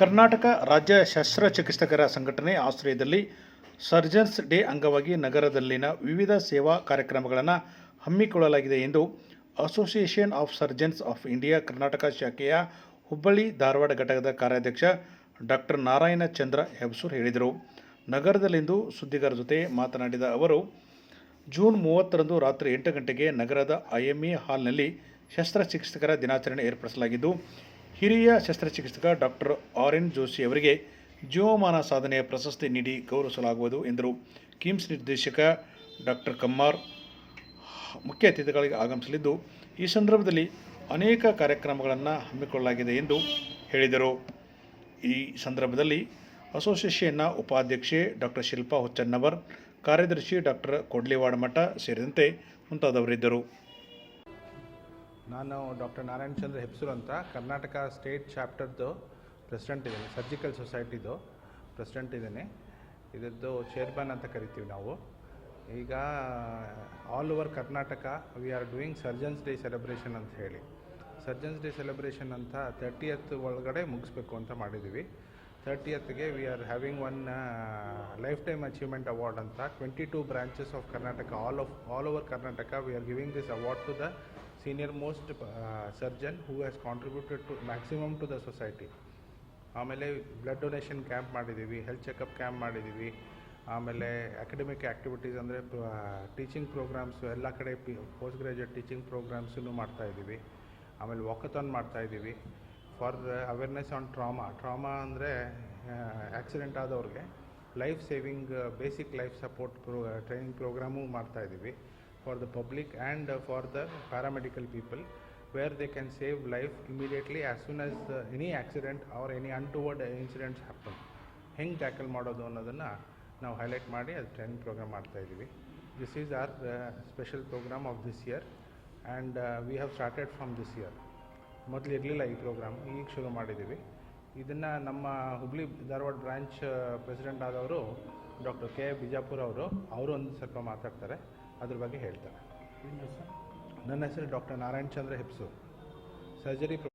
ಕರ್ನಾಟಕ ರಾಜ್ಯ ಶಸ್ತ್ರಚಿಕಿತ್ಸಕರ ಸಂಘಟನೆ ಆಶ್ರಯದಲ್ಲಿ ಸರ್ಜನ್ಸ್ ಡೇ ಅಂಗವಾಗಿ ನಗರದಲ್ಲಿನ ವಿವಿಧ ಸೇವಾ ಕಾರ್ಯಕ್ರಮಗಳನ್ನು ಹಮ್ಮಿಕೊಳ್ಳಲಾಗಿದೆ ಎಂದು association of surgeons of India Karnataka ಶಾಖೆಯ ಹುಬ್ಬಳ್ಳಿ ಧಾರವಾಡ ಘಟಕದ ಕಾರ್ಯಾಧ್ಯಕ್ಷ ಡಾಕ್ಟರ್ ನಾರಾಯಣ ಚಂದ್ರ ಹೆಬ್ಸೂರ್ ಹೇಳಿದರು. ನಗರದಲ್ಲಿಂದು ಸುದ್ದಿಗಾರರ ಜೊತೆ ಮಾತನಾಡಿದ ಅವರು, ಜೂನ್ ಮೂವತ್ತರಂದು ರಾತ್ರಿ ಎಂಟು ಗಂಟೆಗೆ ನಗರದ ಐಎಂಎ ಹಾಲ್ನಲ್ಲಿ ಶಸ್ತ್ರಚಿಕಿತ್ಸಕರ ದಿನಾಚರಣೆ ಏರ್ಪಡಿಸಲಾಗಿದ್ದು ಹಿರಿಯ ಶಸ್ತ್ರಚಿಕಿತ್ಸಕ ಡಾಕ್ಟರ್ ಆರ್ ಎನ್ ಜೋಶಿ ಅವರಿಗೆ ಜೀವಮಾನ ಸಾಧನೆಯ ಪ್ರಶಸ್ತಿ ನೀಡಿ ಗೌರವಿಸಲಾಗುವುದು ಎಂದರು. ಕಿಮ್ಸ್ ನಿರ್ದೇಶಕ ಡಾಕ್ಟರ್ ಕಮ್ಮಾರ್ ಮುಖ್ಯ ಅತಿಥಿಗಳಿಗೆ ಆಗಮಿಸಲಿದ್ದು, ಈ ಸಂದರ್ಭದಲ್ಲಿ ಅನೇಕ ಕಾರ್ಯಕ್ರಮಗಳನ್ನು ಹಮ್ಮಿಕೊಳ್ಳಲಾಗಿದೆ ಎಂದು ಹೇಳಿದರು. ಈ ಸಂದರ್ಭದಲ್ಲಿ ಅಸೋಸಿಯೇಷನ್ನ ಉಪಾಧ್ಯಕ್ಷೆ ಡಾಕ್ಟರ್ ಶಿಲ್ಪಾ ಹುಚ್ಚನ್ನವರ್, ಕಾರ್ಯದರ್ಶಿ ಡಾಕ್ಟರ್ ಕೊಡ್ಲಿವಾಡಮಠ ಸೇರಿದಂತೆ ಮುಂತಾದವರಿದ್ದರು. ನಾನು ಡಾಕ್ಟರ್ ನಾರಾಯಣ ಚಂದ್ರ ಹೆಬ್ಸೂರ್ ಅಂತ ಕರ್ನಾಟಕ ಸ್ಟೇಟ್ ಚಾಪ್ಟರ್ದು ಪ್ರೆಸಿಡೆಂಟ್ ಇದ್ದೇನೆ, ಸರ್ಜಿಕಲ್ ಸೊಸೈಟಿದು ಪ್ರೆಸಿಡೆಂಟ್ ಇದ್ದೇನೆ. ಇದರದ್ದು ಚೇರ್ಮನ್ ಅಂತ ಕರಿತೀವಿ ನಾವು. ಈಗ all over Karnataka we are doing surgeons day celebration ಅಂತ ಹೇಳಿ. ಸರ್ಜನ್ಸ್ ಡೇ ಸೆಲೆಬ್ರೇಷನ್ ಅಂತ ತರ್ಟಿಯತ್ ಒಳಗಡೆ ಮುಗಿಸ್ಬೇಕು ಅಂತ ಮಾಡಿದ್ದೀವಿ. ತರ್ಟಿಯತ್ಗೆ we are having one lifetime achievement award ಅಂತ. Twenty two branches of Karnataka all of all over Karnataka we are giving this award to the senior most surgeon who has contributed to maximum to the society ಆಮೇಲೆ blood donation camp ಮಾಡಿದ್ದೀವಿ health checkup camp ಮಾಡಿದ್ದೀವಿ ಆಮೇಲೆ academic activities ಅಂದರೆ teaching programmes ಎಲ್ಲ ಕಡೆ P post graduate teaching ಪ್ರೋಗ್ರಾಮ್ಸನ್ನು ಮಾಡ್ತಾಯಿದ್ದೀವಿ ಆಮೇಲೆ ವಾಕಥಾನ್ ಮಾಡ್ತಾಯಿದ್ದೀವಿ for awareness on trauma trauma ಅಂದರೆ accident ಆದವ್ರಿಗೆ life saving basic life support pro training programme ಮಾಡ್ತಾಯಿದ್ದೀವಿ for the public and for the paramedical people where they can save life immediately as soon as any accident or any untoward incidents happen ಹೆಂಗೆ tackle ಮಾಡೋದು ಅನ್ನೋದನ್ನು ನಾವು highlight ಮಾಡಿ ಅದು training programme ಮಾಡ್ತಾ ಇದ್ದೀವಿ. This is our special programme of this year and we have started from this year ಮೊದಲು ಇರಲಿಲ್ಲ ಈ ಪ್ರೋಗ್ರಾಮ್ ಈಗ ಶುರು ಮಾಡಿದ್ದೀವಿ. ಇದನ್ನು ನಮ್ಮ ಹುಬ್ಳಿ ಧಾರವಾಡ ಬ್ರಾಂಚ್ ಪ್ರೆಸಿಡೆಂಟ್ ಆದವರು ಡಾಕ್ಟರ್ ಕೆ ಬಿಜಾಪುರ್ ಅವರು ಅವರು ಒಂದು ಸ್ವಲ್ಪ ಮಾತಾಡ್ತಾರೆ ಅದ್ರ ಬಗ್ಗೆ ಹೇಳ್ತಾರೆ. ನನ್ನ ಹೆಸರು ಡಾಕ್ಟರ್ ನಾರಾಯಣ್ ಚಂದ್ರ ಹೆಪ್ಸು. ಸರ್ಜರಿ